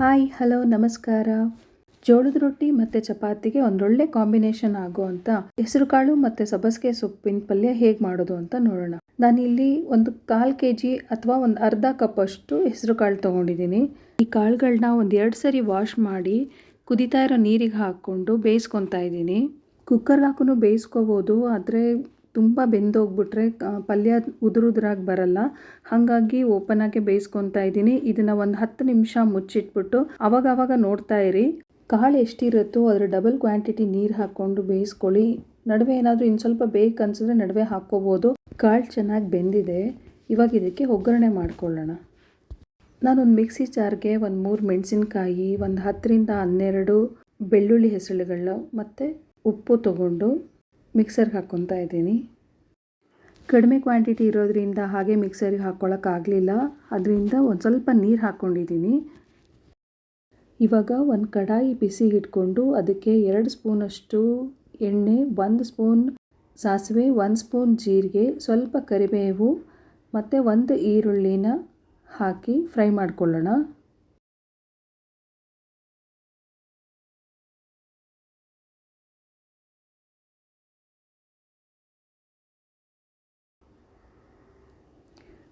Hi, hello, ನಮಸ್ಕಾರ. ಜೋಳದ ರೊಟ್ಟಿ ಮತ್ತು ಚಪಾತಿಗೆ ಒಂದೊಳ್ಳೆ ಕಾಂಬಿನೇಷನ್ ಆಗುವಂಥ ಹೆಸರುಕಾಳು ಮತ್ತು ಸಬ್ಬಸಿಗೆ ಸೊಪ್ಪಿನ ಪಲ್ಯ ಹೇಗೆ ಮಾಡೋದು ಅಂತ ನೋಡೋಣ. ನಾನಿಲ್ಲಿ ಒಂದು ಕಾಲು ಕೆ ಜಿ ಅಥವಾ ಒಂದು ಅರ್ಧ ಕಪ್ ಅಷ್ಟು ಹೆಸರು ಕಾಳು ತೊಗೊಂಡಿದ್ದೀನಿ. ಈ ಕಾಳುಗಳನ್ನ ಒಂದು ಎರಡು ಸರಿ ವಾಶ್ ಮಾಡಿ ಕುದಿತಾ ಇರೋ ನೀರಿಗೆ ಹಾಕ್ಕೊಂಡು ಬೇಯಿಸ್ಕೊತಾ ಇದ್ದೀನಿ. ಕುಕ್ಕರ್ಗೆ ಹಾಕೂ ಬೇಯಿಸ್ಕೋಬೋದು, ಆದರೆ ತುಂಬ ಬೆಂದೋಗ್ಬಿಟ್ರೆ ಪಲ್ಯ ಉದುರುದ್ರಾಗಿ ಬರಲ್ಲ. ಹಾಗಾಗಿ ಓಪನ್ ಆಗಿ ಬೇಯಿಸ್ಕೊತಾ ಇದ್ದೀನಿ. ಇದನ್ನು ಒಂದು ಹತ್ತು ನಿಮಿಷ ಮುಚ್ಚಿಟ್ಬಿಟ್ಟು ಅವಾಗ ಅವಾಗ ನೋಡ್ತಾ ಇರಿ. ಕಾಳು ಎಷ್ಟಿರುತ್ತೋ ಅದರ ಡಬಲ್ ಕ್ವಾಂಟಿಟಿ ನೀರು ಹಾಕ್ಕೊಂಡು ಬೇಯಿಸ್ಕೊಳ್ಳಿ. ನಡುವೆ ಏನಾದರೂ ಇನ್ನು ಸ್ವಲ್ಪ ಬೇಕು ಅನ್ಸಿದ್ರೆ ನಡುವೆ ಹಾಕ್ಕೋಬೋದು. ಕಾಳು ಚೆನ್ನಾಗಿ ಬೆಂದಿದೆ. ಇವಾಗ ಇದಕ್ಕೆ ಒಗ್ಗರಣೆ ಮಾಡ್ಕೊಳ್ಳೋಣ. ನಾನೊಂದು ಮಿಕ್ಸಿ ಜಾರ್ಗೆ ಒಂದು ಮೂರು ಮೆಣಸಿನ್ಕಾಯಿ, ಒಂದು ಹತ್ತರಿಂದ ಹನ್ನೆರಡು ಬೆಳ್ಳುಳ್ಳಿ ಹೆಸಳುಗಳು ಮತ್ತು ಉಪ್ಪು ತಗೊಂಡು ಮಿಕ್ಸರ್ಗೆ ಹಾಕ್ಕೊತಾ ಇದ್ದೀನಿ. ಕಡಿಮೆ ಕ್ವಾಂಟಿಟಿ ಇರೋದರಿಂದ ಹಾಗೆ ಮಿಕ್ಸರಿಗೆ ಹಾಕ್ಕೊಳ್ಳೋಕ್ಕಾಗಲಿಲ್ಲ ಅದರಿಂದ ಒಂದು ಸ್ವಲ್ಪ ನೀರು ಹಾಕ್ಕೊಂಡಿದ್ದೀನಿ. ಇವಾಗ ಒಂದು ಕಡಾಯಿ ಬಿಸಿ ಇಟ್ಕೊಂಡು ಅದಕ್ಕೆ ಎರಡು ಸ್ಪೂನಷ್ಟು ಎಣ್ಣೆ, ಒಂದು ಸ್ಪೂನ್ ಸಾಸಿವೆ, ಒಂದು ಸ್ಪೂನ್ ಜೀರಿಗೆ, ಸ್ವಲ್ಪ ಕರಿಬೇವು ಮತ್ತು ಒಂದು ಈರುಳ್ಳಿನ ಹಾಕಿ ಫ್ರೈ ಮಾಡ್ಕೊಳ್ಳೋಣ.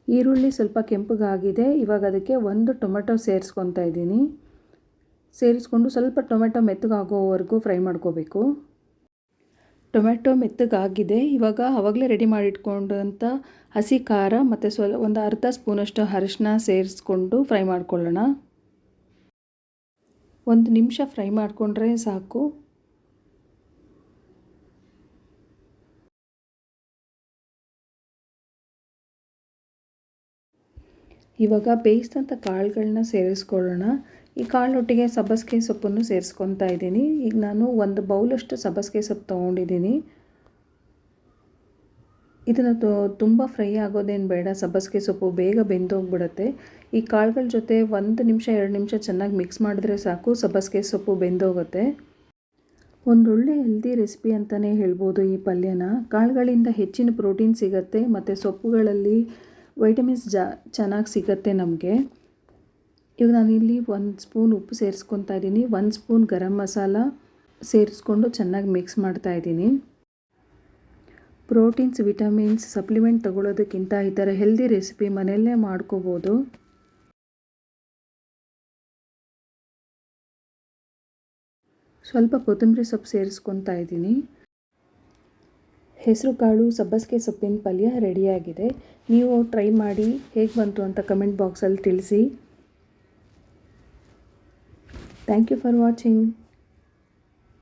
ಈರುಳ್ಳಿ ಸ್ವಲ್ಪ ಕೆಂಪಗಾಗಿದೆ. ಇವಾಗ ಅದಕ್ಕೆ ಒಂದು ಟೊಮೆಟೊ ಸೇರಿಸ್ಕೊತಾ ಇದ್ದೀನಿ. ಸೇರಿಸ್ಕೊಂಡು ಸ್ವಲ್ಪ ಟೊಮೆಟೊ ಮೆತ್ತಗಾಗೋವರೆಗೂ ಫ್ರೈ ಮಾಡ್ಕೋಬೇಕು. ಟೊಮೆಟೊ ಮೆತ್ತಗಾಗಿದೆ. ಇವಾಗ ಆವಾಗಲೇ ರೆಡಿ ಮಾಡಿಟ್ಕೊಂಡಂಥ ಹಸಿ ಖಾರ ಮತ್ತು ಸ್ವಲ್ ಒಂದು ಅರ್ಧ ಸ್ಪೂನಷ್ಟು ಅರಿಶಿನ ಸೇರಿಸ್ಕೊಂಡು ಫ್ರೈ ಮಾಡ್ಕೊಳ್ಳೋಣ. ಒಂದು ನಿಮಿಷ ಫ್ರೈ ಮಾಡಿಕೊಂಡ್ರೆ ಸಾಕು. ಇವಾಗ ಬೇಯಿಸಿದಂಥ ಕಾಳುಗಳನ್ನ ಸೇರಿಸ್ಕೊಳ್ಳೋಣ. ಈ ಕಾಳೊಟ್ಟಿಗೆ ಸಬ್ಬಸಿಗೆ ಸೊಪ್ಪನ್ನು ಸೇರಿಸ್ಕೊತಾ ಇದ್ದೀನಿ. ಈಗ ನಾನು ಒಂದು ಬೌಲಷ್ಟು ಸಬ್ಬಸಿಗೆ ಸೊಪ್ಪು ತೊಗೊಂಡಿದ್ದೀನಿ. ಇದನ್ನು ತುಂಬ ಫ್ರೈ ಆಗೋದೇನು ಬೇಡ. ಸಬ್ಬಸಿಗೆ ಸೊಪ್ಪು ಬೇಗ ಬೆಂದೋಗ್ಬಿಡುತ್ತೆ. ಈ ಕಾಳುಗಳ ಜೊತೆ ಒಂದು ನಿಮಿಷ, ಎರಡು ನಿಮಿಷ ಚೆನ್ನಾಗಿ ಮಿಕ್ಸ್ ಮಾಡಿದ್ರೆ ಸಾಕು. ಸಬ್ಬಸಿಗೆ ಸೊಪ್ಪು ಬೆಂದೋಗುತ್ತೆ. ಒಂದೊಳ್ಳೆ ಹೆಲ್ದಿ ರೆಸಿಪಿ ಅಂತಲೇ ಹೇಳ್ಬೋದು ಈ ಪಲ್ಯನ. ಕಾಳುಗಳಿಂದ ಹೆಚ್ಚಿನ ಪ್ರೋಟೀನ್ ಸಿಗುತ್ತೆ. ಮತ್ತು ಸೊಪ್ಪುಗಳಲ್ಲಿ ವೈಟಮಿನ್ಸ್ ಜಾ, ಚೆನ್ನಾಗಿ ಸಿಗುತ್ತೆ ನಮಗೆ. ಇವಾಗ ನಾನಿಲ್ಲಿ ಒಂದು ಸ್ಪೂನ್ ಉಪ್ಪು ಸೇರಿಸ್ಕೊತಾ ಇದ್ದೀನಿ. ಒಂದು ಸ್ಪೂನ್ ಗರಂ ಮಸಾಲ ಸೇರಿಸ್ಕೊಂಡು ಚೆನ್ನಾಗಿ ಮಿಕ್ಸ್ ಮಾಡ್ತಾ ಇದ್ದೀನಿ. ಪ್ರೋಟೀನ್ಸ್ ವಿಟಮಿನ್ಸ್ ಸಪ್ಲಿಮೆಂಟ್ ತಗೊಳ್ಳೋದಕ್ಕಿಂತ ಈ ಥರ ಹೆಲ್ದಿ ರೆಸಿಪಿ ಮನೆಯಲ್ಲೇ ಮಾಡ್ಕೋಬೋದು. ಸ್ವಲ್ಪ ಕೊತ್ತಂಬರಿ ಸೊಪ್ಪು ಸೇರಿಸ್ಕೊತಾ ಇದ್ದೀನಿ. ಹೆಸರು ಕಾಳು ಸಬ್ಬಸಿಗೆ ಸೊಪ್ಪಿನ ಪಲ್ಯ ರೆಡಿಯಾಗಿದೆ. ನೀವು ಟ್ರೈ ಮಾಡಿ, ಹೇಗೆ ಬಂತು ಅಂತ ಕಮೆಂಟ್ ಬಾಕ್ಸಲ್ಲಿ ತಿಳಿಸಿ. Thank you for watching.